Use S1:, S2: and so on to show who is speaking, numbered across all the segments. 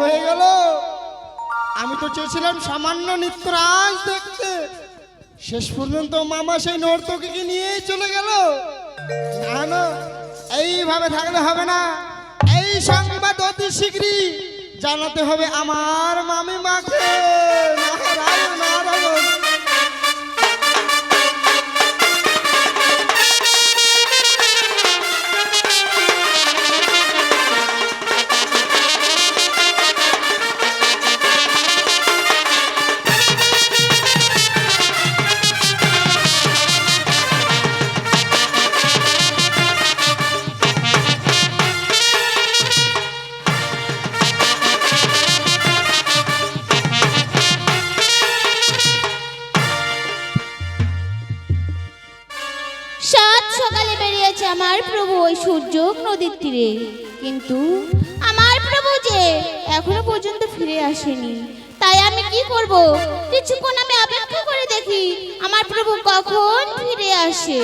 S1: হয়ে গেল। আমি তো চেয়েছিলাম সামান্য নৃত্যরাজ দেখতে। শেষ পর্যন্ত মামা সেই নর্তকীকে নিয়েই চলে গেল। এইভাবে থাকলে হবে না। এই সংবাদ অতি শীঘ্রই জানাতে হবে আমার মামি
S2: আমার প্রভু ওই সূর্য নদীর তীরে। কিন্তু আমার প্রভু যে এখনও পর্যন্ত ফিরে আসেনি, তাই আমি কি করব? কিছুক্ষণ আমি অপেক্ষা করে দেখি আমার প্রভু কখন ফিরে আসে।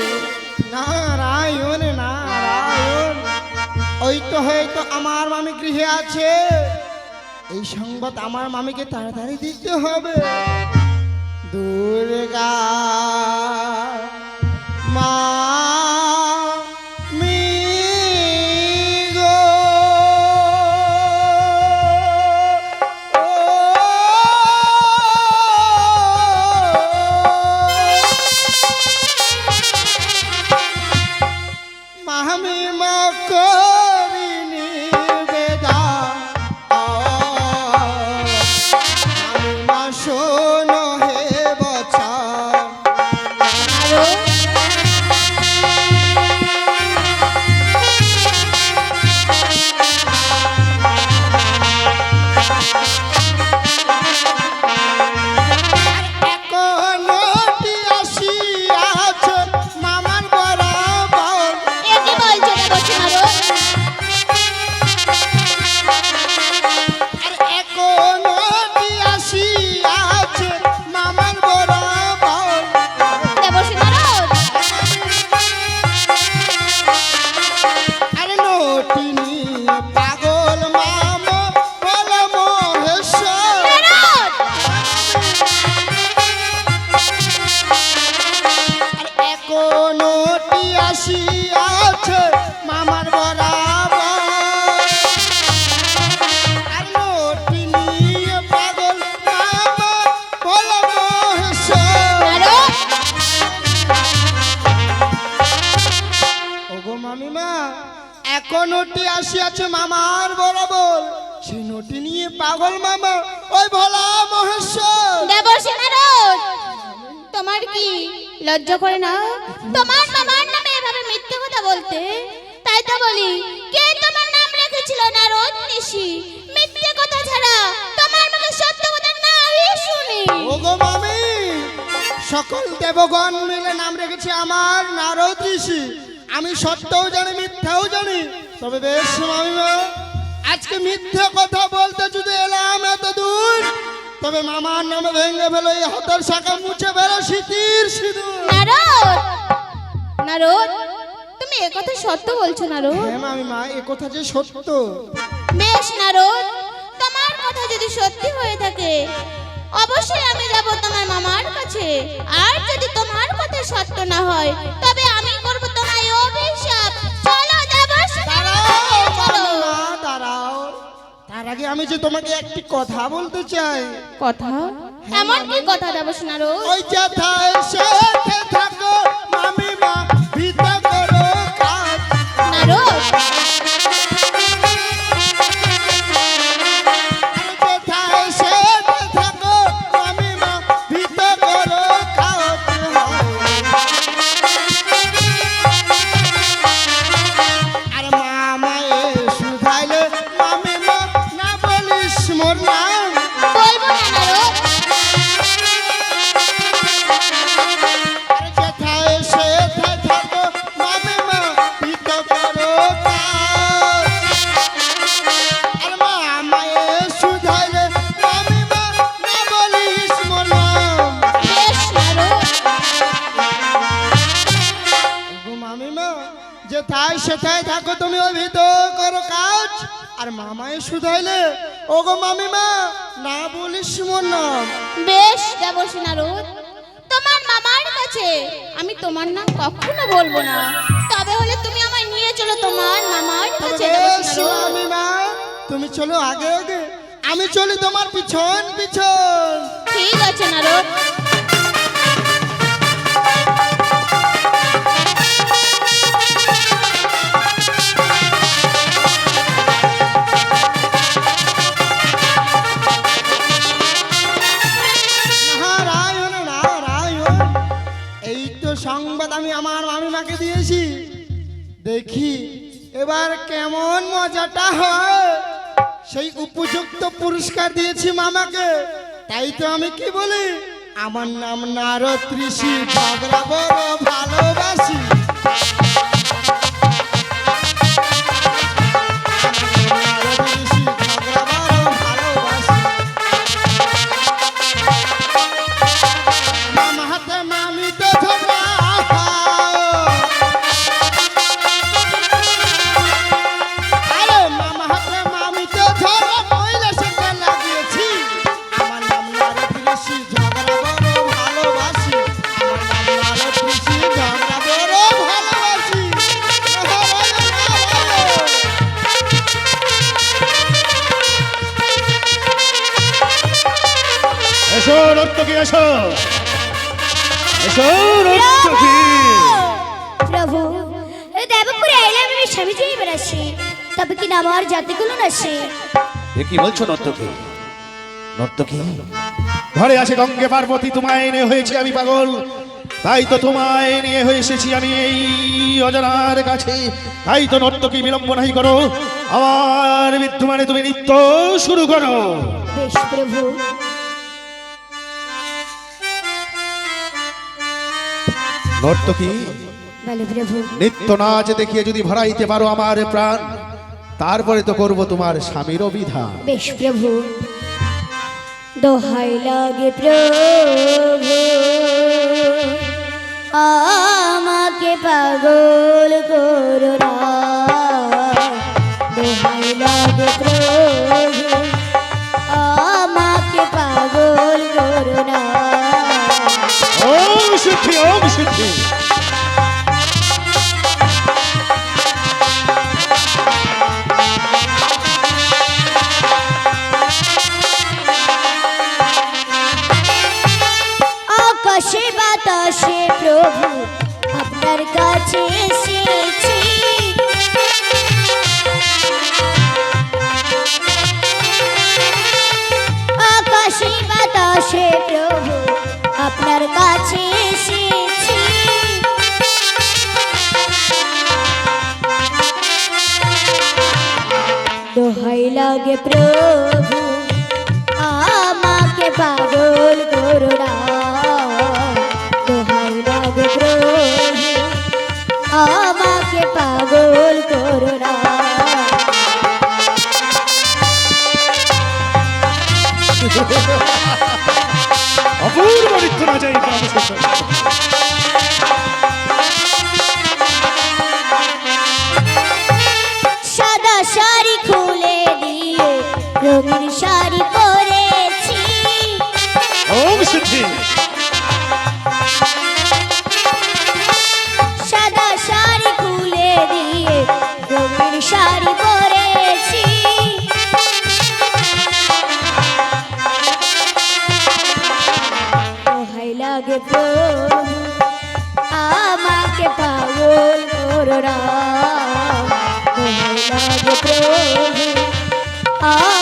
S1: নারায়ণ নারায়ণ, ওই তো হয়তো আমার মামি গৃহে আছে। এই সংবাদ আমার মামিকে তাড়াতাড়ি দিতে হবে। দুর্গা নটি আসিয়াছে মামার বরাবর। সেই নটি নিয়ে পাগল মামা ওই ভোলা মহেশ্বর।
S2: তোমার কি লজ্জা করে না? তোমার মামার নামে এভাবে মিথ্যে কথা বলতে? তাই তো বলি কে তোমার নাম রেখেছিল নারদ নিশি? মিথ্যে কথা ছাড়া তোমার মুখে সত্য কথা নাই শুনি।
S1: ওগো মামি সকল দেবগণ মিলে নাম রেখেছে আমার নারদ ঋষি। আমি সত্যও জানি মিথ্যাও জানি তবে বেশ মামিমা। আজকে মিথ্যে কথা বলতে যদি এলাম এত দূর তবে মামার নামে ভেঙে ফেলো এই হাতের শাখা মুছে ফেলো শীতির সিঁদুর।
S2: নারদ! নারদ তুমি এ কথা সত্য বলছো নারদ?
S1: হ্যাঁ মামিমা এ কথা যে সত্য।
S2: বেশ নারদ তোমার কথা যদি সত্যি হয়ে থাকে অবশ্যই আমি যাব তোমার মামার কাছে। আর যদি তোমার কথা সত্য না হয় তবে
S1: তার আগে আমি যে তোমাকে একটি কথা বলতে চাই।
S2: কথা? এমন কি কথা দেবশ্রী শোনারো
S1: ওই যে সেথে থাকো মামিমা। ভিতে ওগো মামিমা না বলিস নাম
S2: বেশ দেবসী নারদ তোমার মামার কাছে। আমি তোমার নাম কখনো বলব না। তবে হলে তুমি আমায় নিয়ে চলো তোমার মামার কাছে
S1: মামিমা তুমি চলো আগে আগে। আমি চলি তোমার পিছন পিছন।
S2: ঠিক আছে নারদ
S1: আমি আমার মামিমাকে দিয়েছি। দেখি এবার কেমন মজাটা হয়। সেই উপযুক্ত পুরস্কার দিয়েছি মামাকে। তাই তো আমি কি বলি? আমার নাম নারদ ঋষি। ভালোবাসি।
S3: তবে কি না আমার জাতিগুলো না সে।
S4: এ কি বলছো নর্তকী? নর্তকী? ঘরে আছে গঙ্গে পার্বতী তোমায় এনে হয়েছে আমি পাগল। তাই তো তোমায় নিয়ে হয়ে এসেছি আমি এই অজানার কাছে। তাই তো নর্তকী বিলম্ব নাই করো। আমার মৃত্যু মানে তুমি নৃত্য শুরু করো।
S3: বেশ প্রভু।
S4: নর্তকী? নৃত্য নাচ দেখিয়ে যদি ভরাইতে পারো আমার প্রাণ। তারপরে তো করব তোমার স্বামীর বিধান।
S3: বেশ প্রভু। দোহাই লাগে প্রভু। আমাকে পাগল করো লাগে প্রভু আমাকে পাগল করো না। দোহাই লাগে প্রভু আমাকে পাগল করো না।
S4: অপূর্ব না
S3: দোহাই লাগে প্রভু আমাকে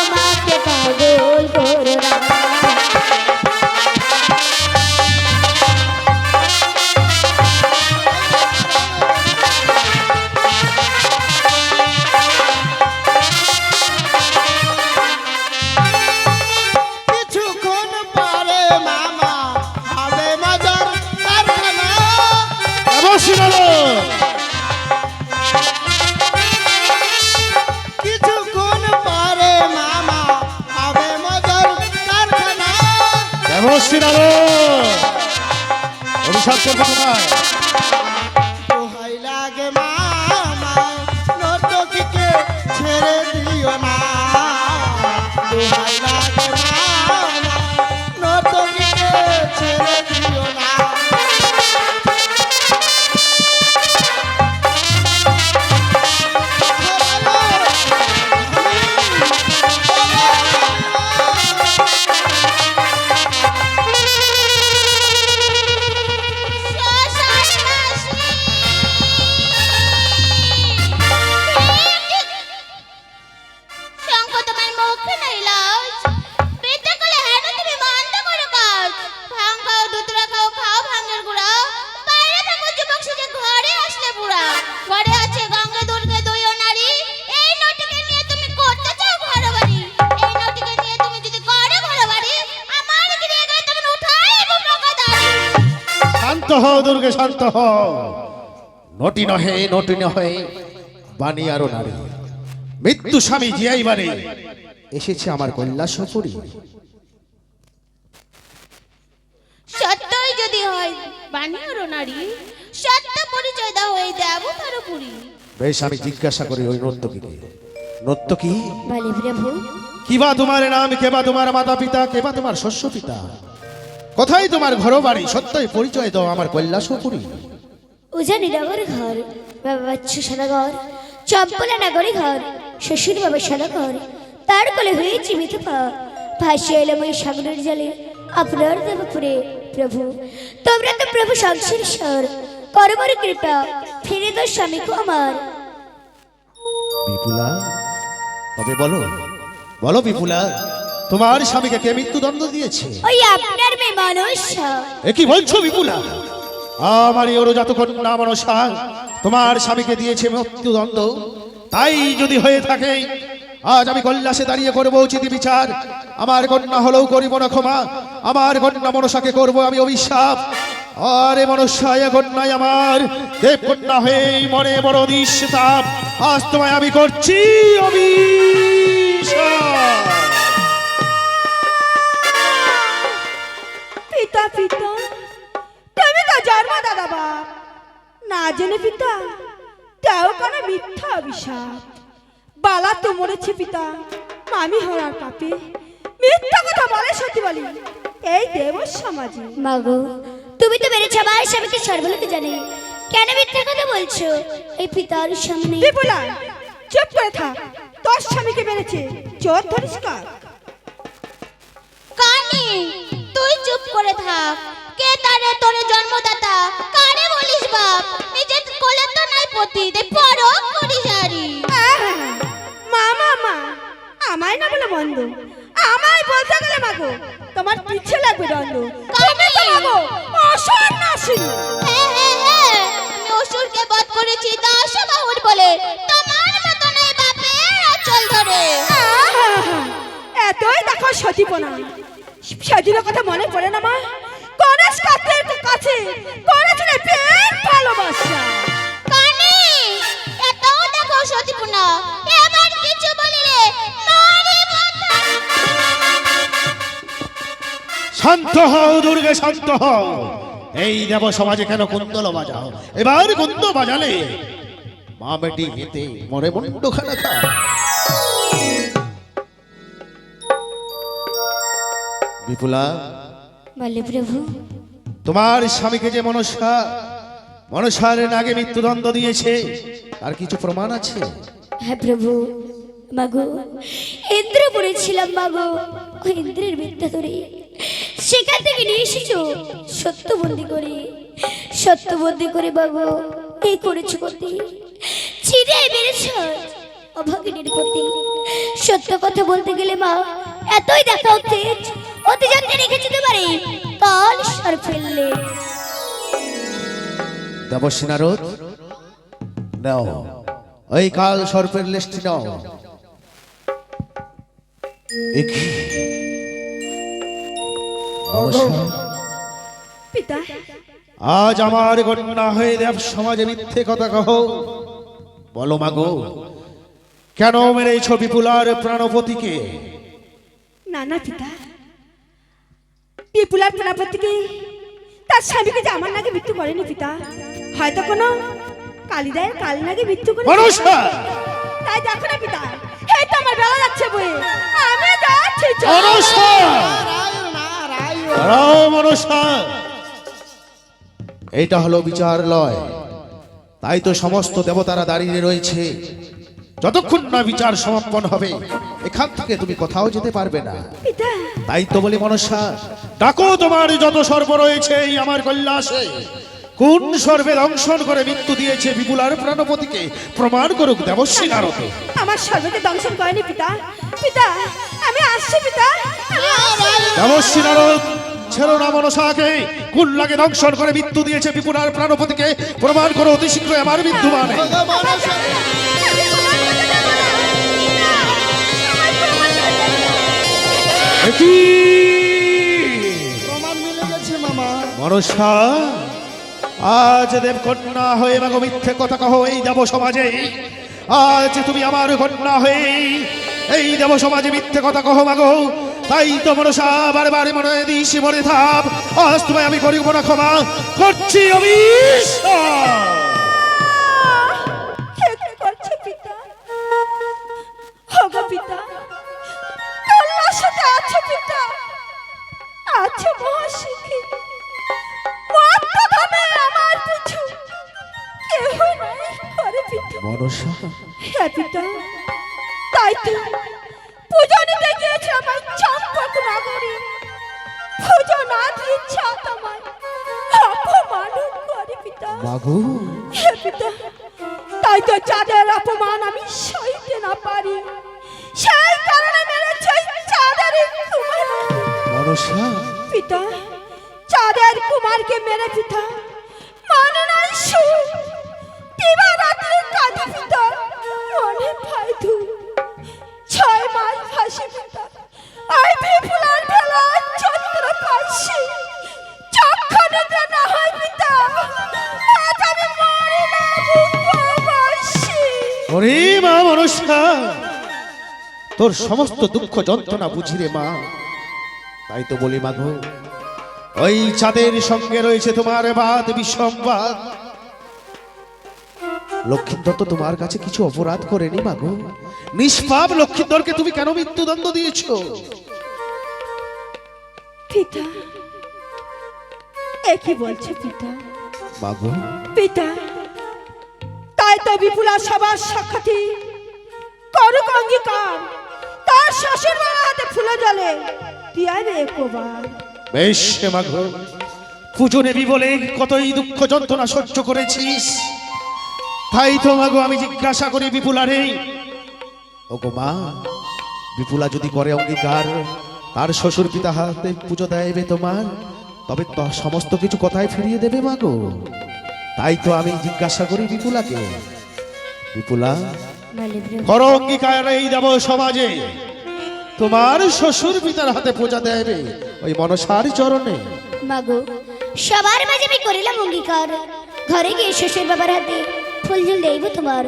S4: আলো অভিশাপ করব তোমায় শান্ত নটি নহে নটি নহে বাণী আরও নারী। মৃত্যু স্বামী জিয়াই বারে এসেছে আমার কৈলাসপুরী
S2: সত্যই যদি হয় বানিয়ারও নারী সত্য পরিচয় দাও এই পুরী
S4: বেশ আমি জিজ্ঞাসা করি ওই নর্তকীকে। নর্তকী?
S3: বলে প্রভু
S4: কিবা তোমার নাম কেবা তোমার মাতা পিতা কেবা তোমার শস্য পিতা? কোথায় তোমার ঘর বাড়ি সত্যই পরিচয় দাও আমার কৈলাসপুরী
S3: উজানি নগর ঘর বাবা বাচ্চু সদাগর চম্পলা নগরে ঘর শ্বশুর বাবা সদাগর তার কোলে হয়েছে মিথ পা ভাসিয়ে এলাম ওই সাগরের জলে আপনার দেবপুরে প্রভু। তোমরা তো প্রভু সংসারেশ্বর করমর কৃপা ফিরে তো স্বামীকে আমার।
S4: বিপুলা তবে বলো বলো বিপুলা তোমার স্বামীকে কে মৃত্যুদণ্ড দিয়েছে?
S3: ওই আপনার মেয়ে মানুষ
S4: এ কি বলছো বিপুলা? আমার ওরজাত কন্যা মনসা তোমার স্বামীকে দিয়েছে মৃত্যুদণ্ড। তাই যদি হয়ে থাকে আজ আমি কৈলাসে দাঁড়িয়ে করব উচিত বিচার। আমার কন্যা হলেও করিব না ক্ষমা। আমার কন্যা মনসাকে করব আমি অভিশাপ। আরে মনসা এ কন্যাই আমার দেব কন্যা হয়ে মনে বড় নিঃশ্বাপ আজ তোমায় আমি করছি অভিশাপ।
S5: পিতা পিতা। তুমি তো জন্ম দাদা বাপ। না জেনে পিতা তাও কোনো মিথ্যা অভিশাপ। বালা তো মরেছে পিতা মামি হওয়ার পাপে। মিথ্যা কথা বলে সত্যি বলি এই দেব সমাজে।
S3: মাগো তুমি তো মেরেছ আমার স্বামীকে সর্বলোকে জানে। কেন মিথ্যা কথা বলছো? এই পিতার সামনে
S5: বিপুলা চুপ করে থাক। তোর স্বামীকে মেরেছে চোর ধরিস কার?
S2: কানি তুই চুপ করে থাক। কে তারে তোরে জন্মদাতা? কারে বলিস বাপ? নিজের কোলে তো নাই পতি দে পর করিস আরি
S5: মা মা মা আমায় না বলে বন্ধ। আমায় বলতে গেলে মাগো তোমার পিছে লাগবে দণ্ড। তুমি তো মাগো অসর
S2: হ্যাঁ আমি অসুরকে বধ করেছি দশ বাহুর বলে। তোমার মতো নেই বাপের আচল ধরে।
S5: এতই দেখো সতীপনা। সেদিনের কথা মনে পড়ে না মা? গণেশ কাকের কাছে করেছিল প্রেম ভালোবাসা।
S2: কানি এটাও দেখো সতীপুনা এবার কিছু বলিলে
S4: শান্ত হও দুর্গে শান্ত হও। এই দেব সমাজে কেন কুন্দল বাজাও? এবার কুন্দ বাজালে। মা বেটি হেতে মরে মুন্ড খানা খা বিপুলা।
S3: বলে প্রভু।
S4: তোমার স্বামীকে যে মনসা মনসার নাগে মৃত্যুদণ্ড দিয়েছে আর কিছু প্রমাণ আছে?
S3: হ্যাঁ প্রভু। মাগো ইন্দ্রপুরে ছিলাম মাগো ওই ইন্দ্রের বিদ্যা ধরে। সেখান থেকে নিয়ে এসেছ? সত্যবন্দি করে। সত্যবন্দি করে মাগো এই করেছ পতি চিনে মেরেছ অভাগিনীর প্রতি। সত্য কথা বলতে গেলে মা এতই দেখা উত্তেজ অতি রেখেছি তোমারে। কাল সর ফেললে।
S4: দেবশ্রী নারদ নাও। ওই কাল সর্পের লিস্টটি নাও।
S5: পিতা।
S4: আজ আমার কন্যা হয়ে দেব সমাজে মিথ্যে কথা কহ। বলো মাগো কেন মেরেছ বিপুলার প্রাণপতিকে?
S5: না না পিতা। বিপুলার প্রজাপতিকে তার স্বামীকে যে আমার নাকি মৃত্যু করেনি পিতা? হয়তো কোনো কালিদায়ের কাল নাকি মৃত্যু করে তাই দেখো না পিতা এই তো আমার বেলা যাচ্ছে বই আমি যাচ্ছি
S4: এইটা হলো বিচার লয় তাই তো সমস্ত দেবতারা দাঁড়িয়ে রয়েছে। যতক্ষণ না বিচার সমাপন হবে এখান থেকে তুমি কোথাও যেতে পারবে না।
S5: পিতা
S4: তাই তো বলি মনসা ডাকো তোমার যত সর্ব রয়েছে এই আমার কৈলাসে। কোন সর্বে দংশন করে মৃত্যু দিয়েছে বিপুলার প্রাণপতিকে? প্রমাণ করুক দেবশ্রী নারদ।
S5: আমার সর্বকে দংশন করেনি পিতা। পিতা আমি আসছি পিতা।
S4: দেবশ্রী নারদ ছেড়ো না মনসাকে। কোন লাগে দংশন করে মৃত্যু দিয়েছে বিপুলার প্রাণপতিকে? প্রমাণ করো অতি শীঘ্রই আমার মৃত্যু মানে
S5: প্রমাণ
S1: মিলে গেছে মামা।
S4: মনসা আজ দেব কন্যা হয়ে মাগো মিথ্যে কথা কহ এই দেব সমাজে। আজ তুমি আমার কন্যা হয়ে এই দেব সমাজে মিথ্যে কথা কহ মাগো। তাই তো মনসা বারবার মনে দিস মনে থাপ। আজ তোমায় আমি করিব না ক্ষমা করছি
S5: করছে পিতা। আছে পিতা? আছে মহাশিখী আমার পিছু কেহ নাই করে পিতা।
S4: মনসা?
S5: হ্যাঁ পিতা। তাই তো পুজো নিতে গিয়েছে আমার চম্পক নগরে। পুজো না দিয়ে ছাত আমায় অপমান করে পিতা।
S4: মাগো
S5: হে পিতা। তাই তো চাঁদের
S4: ওরে মা মনসা তোর সমস্ত দুঃখ যন্ত্রণা বুঝি রে মা। তাই তো বলি মাগো ওই চাঁদের সঙ্গে রয়েছে তোমার বাদ বিসম্বাদ লক্ষ্মীন্দর তো তোমার কাছে কিছু অপরাধ করেনি মাগো। নিষ্পাপ লক্ষ্মীন্দরকে তুমি কেন মৃত্যুদণ্ড দিয়েছ?
S5: পিতা এ কি বলছে পিতা?
S4: মাগো
S5: পিতা বিপুলা সবার সাক্ষাৎ করুক অঙ্গীকার। তার শ্বশুর বাবা হাতে ফুলে জলে
S4: পুজো নেবি বলে কতই দুঃখ যন্ত্রণা সহ্য করেছিস? তাই তো মাগো আমি জিজ্ঞাসা করি মা, বিপুলা যদি করে অঙ্গীকার, তার শ্বশুর পিতা হাতে পুজো দেবে তোমার, তবে সমস্ত কিছু কথায় ফিরিয়ে দেবে মাগো। তাই তো আমি জিজ্ঞাসা করি বিপুলাকে বিপুলা করো অঙ্গীকার এই দেব সমাজে। তোমার শ্বশুর পিতার হাতে পূজা দেবে ওই মনসার চরণে।
S3: মাগো সবার মাঝে আমি করিলাম অঙ্গীকার। ঘরে গিয়ে শ্বশুর বাবার হাতে ফুল জল দেইব তোমার।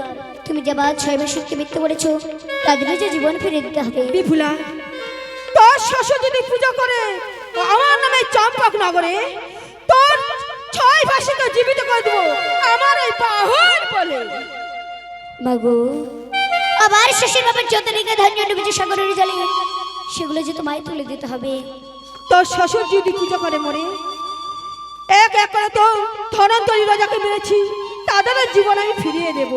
S3: তুমি যে বাদ ছয় মাসকে মৃত্যু করেছ তাদের যে জীবন ফিরে দিতে হবে।
S5: বিপুলা তোর শ্বশুর যদি পূজা করে আমার নামে চম্পক নগরে তোর ছয় ভাষাকে জীবিত করে দেবো আমার এই বাহন বলে।
S3: মাগো আবার শ্বশুর বাবার যত রেখে ধান্য ডুবেছে সাগরের জলে সেগুলো যে তোমায় তুলে দিতে হবে।
S5: তোর শ্বশুর যদি পুজো করে মরে এক এক করে তো ধনন্তরী রাজাকে মেরেছি তাদের জীবন আমি ফিরিয়ে দেব।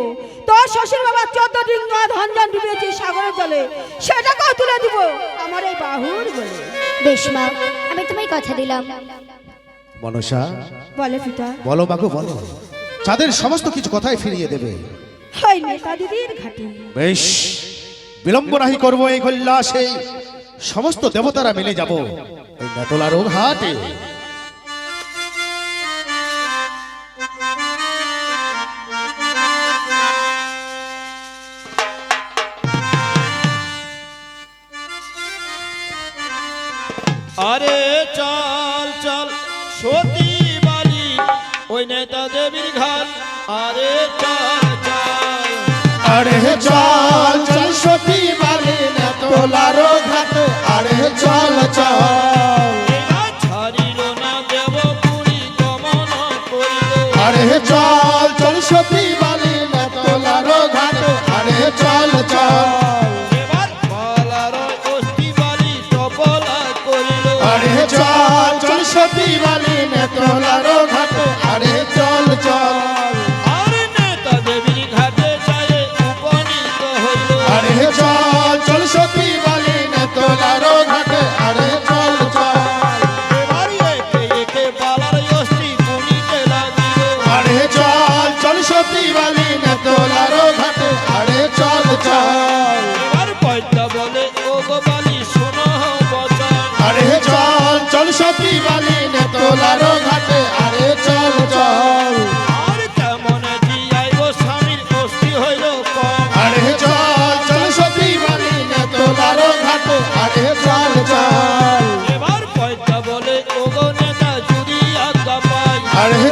S5: তোর শ্বশুর বাবা চোদ্দ ডিঙ্গা ধন জন ডুবিয়েছি সাগরের জলে সেটাকেও তুলে দিব আমার এই বাহুর বলে।
S3: বেশ মা আমি তোমায় কথা দিলাম।
S4: মনসা
S5: বলে পিতা।
S4: বলো মাগো বলো। চাঁদের সমস্ত কিছু কথাই ফিরিয়ে দেবে।
S5: নেতা দিদির ঘাটে।
S4: বেশ, বিলম্ব নাহি করব এই কৈলাসে। সমস্ত দেবতারা মিলে যাব এই নেতলার ঘাটে
S6: চল চল সতী মারে না
S4: তোলারো ঘাট, আরে চল চল।
S6: আরে
S4: চল চল সতী মারে না তোলারো ঘাট, আরে চল চল। আরে চল চল সতী মারে না তোলারো সতী বালি নে তোলারো ঘাটে আরে চল চল।
S6: আর
S4: কেমন জিয়াই গো স্বামীর কষ্টি হইল আরে চল চল সতী বালি নে তোলারো ঘাটে আরে চল চল।
S6: এবার
S4: আরে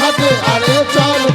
S4: ঘাটে। আরে চলো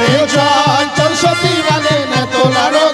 S6: আরে
S4: চল চল সতী মানে না তোলারো